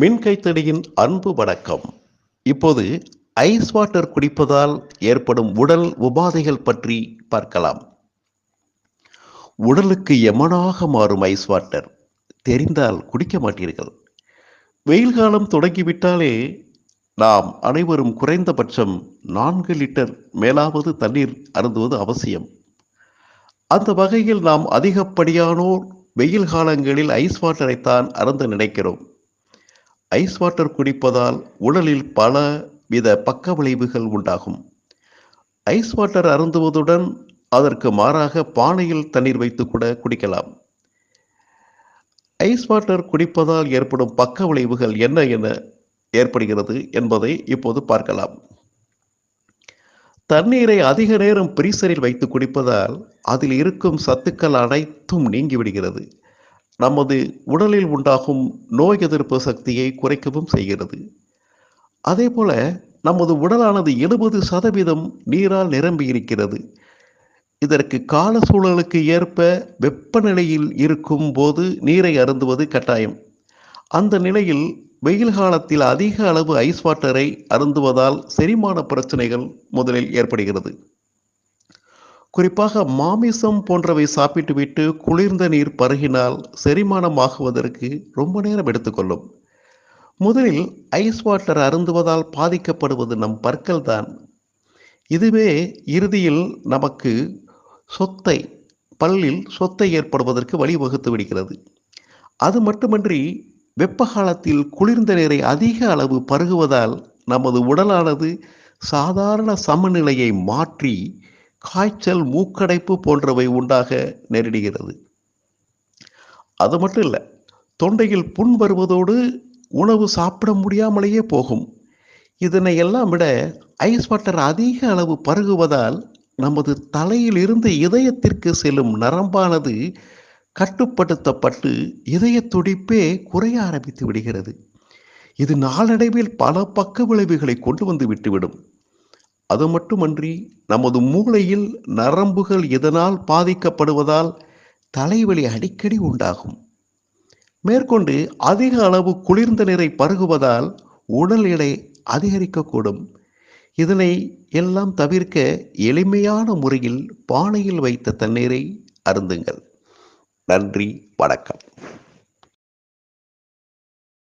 மின் கைத்தடியின் அன்பு வணக்கம். இப்போது ஐஸ் வாட்டர் குடிப்பதால் ஏற்படும் உடல் உபாதைகள் பற்றி பார்க்கலாம். உடலுக்கு எமனாக மாறும் ஐஸ் வாட்டர்? தெரிந்தால் குடிக்க மாட்டீர்கள். வெயில் காலம் தொடங்கிவிட்டாலே நாம் அனைவரும் குறைந்தபட்சம் நான்கு லிட்டர் மேலாவது தண்ணீர் அருந்துவது அவசியம். அந்த வகையில் நாம் அதிகப்படியானோர் வெயில் காலங்களில் ஐஸ் வாட்டரைத்தான் அருந்த நினைக்கிறோம். ஐஸ் வாட்டர் குடிப்பதால் உடலில் பல வித பக்க விளைவுகள் உண்டாகும். ஐஸ் வாட்டர் அருந்துவதுடன் அதற்கு மாறாக பானையில் தண்ணீர் வைத்து கூட குடிக்கலாம். ஐஸ் வாட்டர் குடிப்பதால் ஏற்படும் பக்க விளைவுகள் என்ன என ஏற்படுகிறது என்பதை இப்போது பார்க்கலாம். தண்ணீரை அதிக நேரம் பிரீசரில் வைத்து குடிப்பதால் அதில் இருக்கும் சத்துக்கள் அனைத்தும் நீங்கிவிடுகிறது. நமது உடலில் உண்டாகும் நோய் எதிர்ப்பு சக்தியை குறைக்கவும் செய்கிறது. அதே போல நமது உடலானது எழுபது சதவீதம் நீரால் நிரம்பி இருக்கிறது. இதற்கு கால சூழலுக்கு ஏற்ப வெப்பநிலையில் இருக்கும் போது நீரை அருந்துவது கட்டாயம். அந்த நிலையில் வெயில் காலத்தில் அதிக அளவு ஐஸ் வாட்டரை அருந்துவதால் செரிமான பிரச்சனைகள் முதலில் ஏற்படுகிறது. குறிப்பாக மாமிசம் போன்றவை சாப்பிட்டுவிட்டு குளிர்ந்த நீர் பருகினால் செரிமானமாகுவதற்கு ரொம்ப நேரம் எடுத்துக்கொள்ளும். முதலில் ஐஸ் வாட்டர் அருந்துவதால் பாதிக்கப்படுவது நம் பற்கள் தான் இதுவே இறுதியில் நமக்கு சொத்தை பல்லில் சொத்தை ஏற்படுவதற்கு வழிவகுத்து விடுகிறது. அது மட்டுமன்றி வெப்ப காலத்தில் குளிர்ந்த நீரை அதிக அளவு பருகுவதால் நமது உடலானது சாதாரண சமநிலையை மாற்றி காய்ச்சல் மூக்கடைப்பு போன்றவை உண்டாக நேரிடுகிறது. அது மட்டும் இல்லை தொண்டையில் புண் வருவதோடு உணவு சாப்பிட முடியாமலேயே போகும். இதனை எல்லாம் விட ஐஸ் வாட்டர் அதிக அளவு பருகுவதால் நமது தலையில் இருந்து இதயத்திற்கு செல்லும் நரம்பானது கட்டுப்படுத்தப்பட்டு இதய துடிப்பே குறைய ஆரம்பித்து விடுகிறது. இது நாளடைவில் பல பக்க விளைவுகளை கொண்டு வந்து விட்டுவிடும். அது மட்டுமன்றி நமது மூளையில் நரம்புகள் இதனால் பாதிக்கப்படுவதால் தலைவலி அடிக்கடி உண்டாகும். மேற்கொண்டு அதிக அளவு குளிர்ந்த நீரை பருகுவதால் உடல் எடை அதிகரிக்கக்கூடும். இதனை எல்லாம் தவிர்க்க எளிமையான முறையில் பானையில் வைத்த தண்ணீரை அருந்துங்கள். நன்றி வணக்கம்.